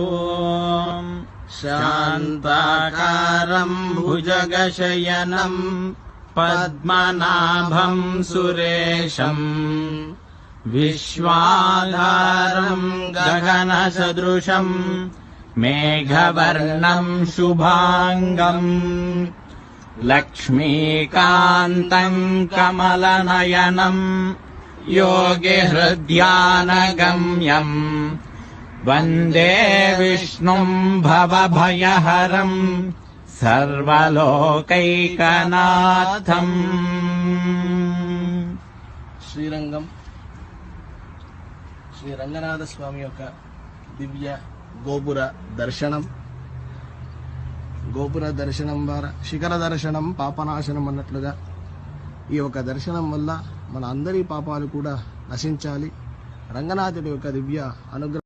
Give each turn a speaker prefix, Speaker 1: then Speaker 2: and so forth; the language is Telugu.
Speaker 1: ॐ शान्ताकारम् भुजगशयनम् पद्मनाभम् सुरेशम् विश्वाधारम् गगनसदृशम् मेघवर्णम् शुभाङ्गम् लक्ष्मीकान्तम् कमलनयनम् योगिहृद्यानगम्यम् वन्दे विष्णुम् भवभयहरम् सर्वलोकैकनाथम्
Speaker 2: శ్రీరంగం శ్రీ రంగనాథ స్వామి యొక్క దివ్య గోపుర దర్శనం గోపుర దర్శనం ద్వారా శిఖర దర్శనం పాపనాశనం అన్నట్లుగా ఈ యొక్క దర్శనం వల్ల మన అందరి పాపాలు కూడా నశించాలి రంగనాథుడి యొక్క దివ్య అనుగ్రహం